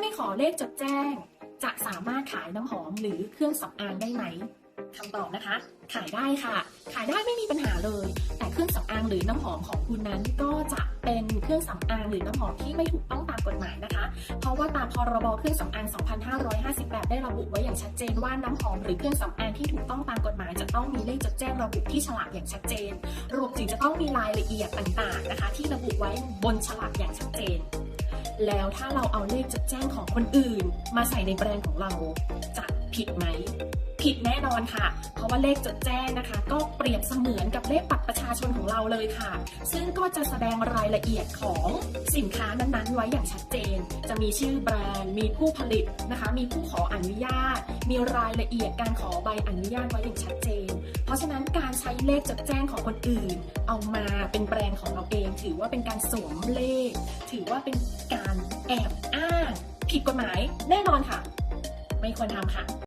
ไม่ขอเลขจดแจ้ง จะสามารถขายน้ำหอมหรือเครื่องสำอางได้ไหมคำตอบนะคะ ขายได้ค่ะ ขายได้ไม่มีปัญหาเลย แต่เครื่องสำอางหรือน้ำหอมของคุณนั้นก็จะเป็นเครื่องสำอางหรือน้ำหอมที่ไม่ถูกต้องตามกฎหมายนะคะ เพราะว่าตามพรบเครื่องสำอาง 2558 ได้ระบุไว้อย่างชัดเจนว่าน้ำหอมหรือเครื่องสำอางที่ถูกต้องตามกฎหมาย จะต้องมีเลขจดแจ้งระบุที่ฉลากอย่างชัดเจน รวมถึงจะต้องมีรายละเอียดต่างๆนะคะ ที่ระบุไว้บนฉลากอย่างชัดเจน แล้วถ้าเราเอาเลขจดแจ้งของคนอื่น มาใส่ในแบรนด์ของเราจะผิดไหม ผิดแน่นอนค่ะ เพราะว่าเลขจดแจ้งนะคะ ก็เปรียบเสมือนกับเลขบัตรประชาชนของเราเลยค่ะ ซึ่งก็จะแสดงรายละเอียดของสินค้านั้นๆ ไว้อย่างชัดเจน จะมีชื่อแบรนด์ มีผู้ผลิตนะคะ มีผู้ขออนุญาต มีรายละเอียดการขอใบอนุญาตไว้อย่างชัดเจน เพราะฉะนั้นการใช้เลขจดแจ้งของคนอื่น เอามาเป็นแบรนด์ของเราเอง ถือว่าเป็นการสวมเลข ถือว่าเป็นการ แอบอ้าง ผิดกฎหมายแน่นอนค่ะ ไม่ควรทำค่ะ